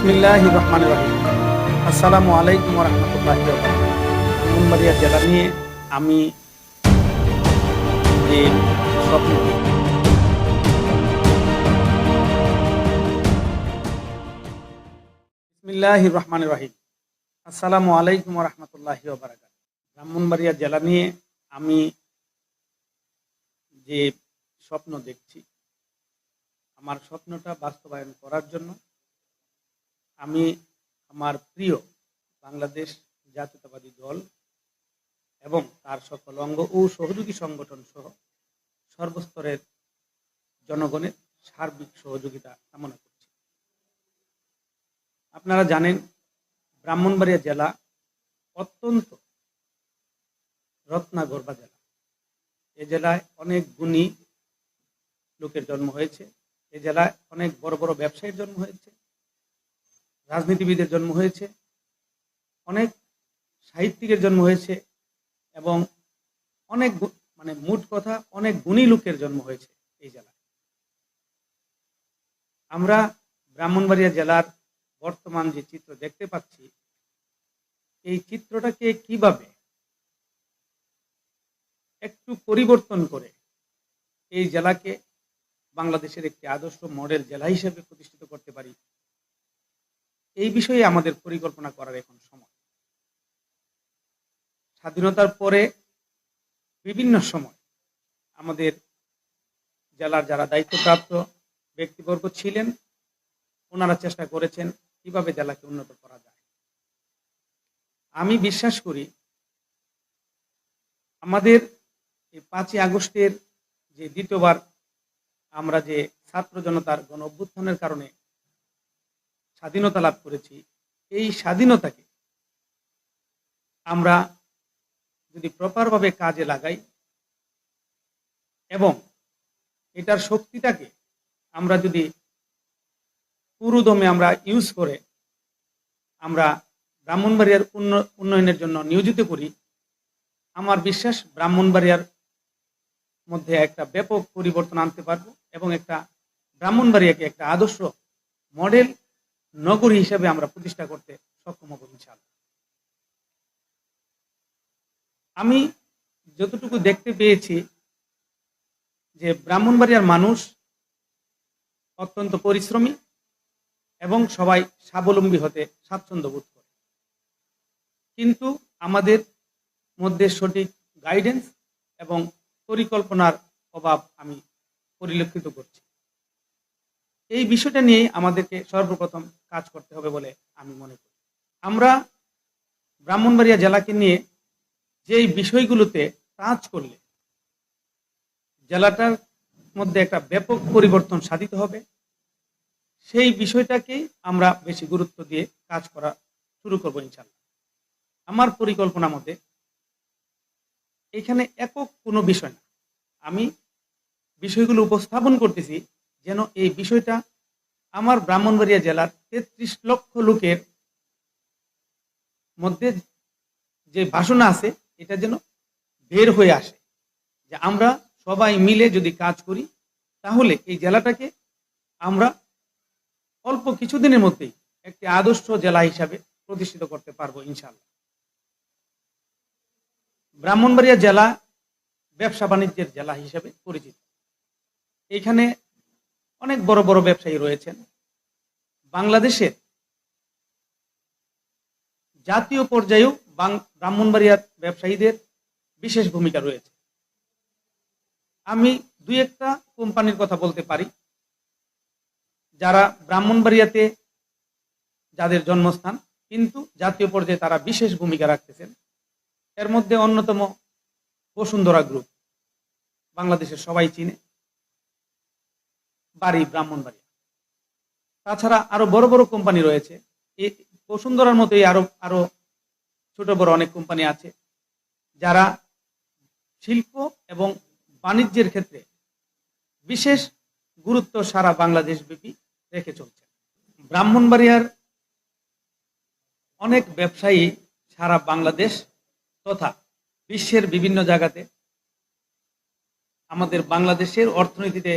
বিসমিল্লাহ রহমান রহিম আসসালামু আলাইকুম রহমতুল্লাহ ব্রাহ্মণবাড়িয়া জেলা নিয়ে আমি যে স্বপ্ন রহমান রহিম আসসালামু আলাইকুম রহমতুল্লাহ বারাকাত ব্রাহ্মণবাড়িয়া জেলা নিয়ে আমি যে স্বপ্ন দেখছি, আমার স্বপ্নটা বাস্তবায়ন করার জন্য আমি আমার প্রিয় বাংলাদেশ জাতীয়তাবাদী দল এবং তার সকল অঙ্গ ও সহযোগী সংগঠন সহ সর্বস্তরের জনগণের সার্বিক সহযোগিতা কামনা করছি। আপনারা জানেন, ব্রাহ্মণবাড়িয়া জেলা অত্যন্ত রত্নাগর্বা জেলা। এ জেলায় অনেক গুণী লোকের জন্ম হয়েছে। এ জেলায় অনেক বড় বড় ব্যবসায়ীর জন্ম হয়েছে। রাজনীতিবিদের জন্ম হয়েছে, অনেক সাহিত্যিকের জন্ম হয়েছে এবং অনেক মানে মোট কথা অনেক গুণী লোকের জন্ম হয়েছে এই জেলায়। আমরা ব্রাহ্মণবাড়িয়া জেলার বর্তমান যে চিত্র দেখতে পাচ্ছি, এই চিত্রটাকে কীভাবে একটু পরিবর্তন করে এই জেলাকে বাংলাদেশের একটি আদর্শ মডেল জেলা হিসেবে প্রতিষ্ঠিত করতে পারি এই বিষয়ে আমাদের পরিকল্পনা করার এখন সময়। স্বাধীনতার পরে বিভিন্ন সময় আমাদের জেলার যারা দায়িত্বপ্রাপ্ত ব্যক্তিবর্গ ছিলেন, ওনারা চেষ্টা করেছেন কীভাবে জেলাকে উন্নত করা যায়। আমি বিশ্বাস করি আমাদের এই পাঁচই আগস্টের যে দ্বিতীয়বার আমরা যে ছাত্র জনতার গণ অভ্যুত্থানের কারণে স্বাধীনতা লাভ করেছি, এই স্বাধীনতাকে আমরা যদি প্রপারভাবে কাজে লাগাই এবং এটার শক্তিটাকে আমরা যদি পুরোদমে আমরা ইউজ করে আমরা ব্রাহ্মণবাড়িয়ার উন্ন- উন্নয়নের জন্য নিয়োজিত করি, আমার বিশ্বাস ব্রাহ্মণবাড়িয়ার মধ্যে একটা ব্যাপক পরিবর্তন আনতে পারব এবং একটা ব্রাহ্মণবাড়িয়াকে একটা আদর্শ মডেল নগরী হিসেবে আমরা প্রতিষ্ঠা করতে সক্ষম হব ইনশাআল্লাহ। আমি যতটুকু দেখতে পেয়েছি যে ব্রাহ্মণবাড়িয়ার মানুষ অত্যন্ত পরিশ্রমী এবং সবাই স্বাবলম্বী হতে স্বাচ্ছন্দ্য বোধ করে। কিন্তু আমাদের মধ্যে সঠিক গাইডেন্স এবং পরিকল্পনার অভাব আমি পরিলক্ষিত করছি। এই বিষয়টা নিয়ে আমাদেরকে সর্বপ্রথম কাজ করতে হবে বলে আমি মনে করি। আমরা ব্রাহ্মণবাড়িয়া জেলাকে নিয়ে যেই বিষয়গুলোতে কাজ করলে জেলাটার মধ্যে একটা ব্যাপক পরিবর্তন সাধিত হবে, সেই বিষয়টাকেই আমরা বেশি গুরুত্ব দিয়ে কাজ করা শুরু করব ইনশাল্লাহ আমার পরিকল্পনা মতে এখানে একক কোনো বিষয় না। আমি বিষয়গুলো উপস্থাপন করতেছি যেন এই বিষয়টা আমার ব্রাহ্মণবাড়িয়া জেলার তেত্রিশ লক্ষ লোকের মধ্যে যে বাসনা আছে, এটা যেন বের হয়ে আসে। যে আমরা সবাই মিলে যদি কাজ করি, তাহলে এই জেলাটাকে আমরা অল্প কিছুদিনের মধ্যেই একটি আদর্শ জেলা হিসাবে প্রতিষ্ঠিত করতে পারব ইনশাল্লাহ ব্রাহ্মণবাড়িয়া জেলা ব্যবসা বাণিজ্যের জেলা হিসেবে পরিচিত। এখানে অনেক বড় বড় ব্যবসায়ী রয়েছেন। বাংলাদেশের জাতীয় পর্যায়েও ব্রাহ্মণবাড়িয়ার ব্যবসায়ীদের বিশেষ ভূমিকা রয়েছে। আমি দুই একটা কোম্পানির কথা বলতে পারি। যারা ব্রাহ্মণবাড়িয়াতে যাদের জন্মস্থান, কিন্তু জাতীয় পর্যায়ে তারা বিশেষ ভূমিকা রাখতেছেন। এর মধ্যে অন্যতম বসুন্ধরা গ্রুপ। বাংলাদেশের সবাই চিনে। বাড়ি, ব্রাহ্মণবাড়িয়া। তাছাড়া আরও বড় বড় কোম্পানি রয়েছে। বসুন্ধরার মতোই আরও আরও ছোট বড় অনেক কোম্পানি আছে, যারা শিল্প এবং বাণিজ্যের ক্ষেত্রে বিশেষ গুরুত্ব সারা বাংলাদেশ ব্যাপী রেখে চলছে। ব্রাহ্মণবাড়িয়ার অনেক ব্যবসায়ী সারা বাংলাদেশ তথা বিশ্বের বিভিন্ন জায়গাতে আমাদের বাংলাদেশের অর্থনীতিতে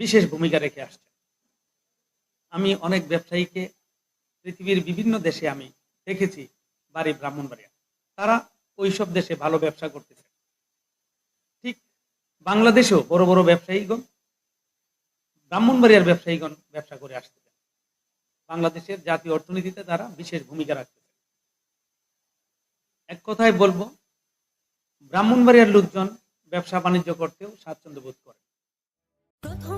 বিশেষ ভূমিকা রেখে আসছে। আমি অনেক ব্যবসায়ীকে পৃথিবীর বিভিন্ন দেশে আমি দেখেছি, বাড়ি ব্রাহ্মণবাড়িয়া। তারা ওইসব দেশে ভালো ব্যবসা করতেছে। ঠিক বাংলাদেশেও বড় বড় ব্যবসায়ীগণ, ব্রাহ্মণবাড়িয়ার ব্যবসায়ীগণ ব্যবসা করে আসতেছে বাংলাদেশের জাতীয় অর্থনীতিতে তারা বিশেষ ভূমিকা রাখতেছে। এক কথায় বলব, ব্রাহ্মণবাড়িয়ার লোকজন ব্যবসা বাণিজ্য করতেও স্বাচ্ছন্দ্য বোধ করে। প্রথম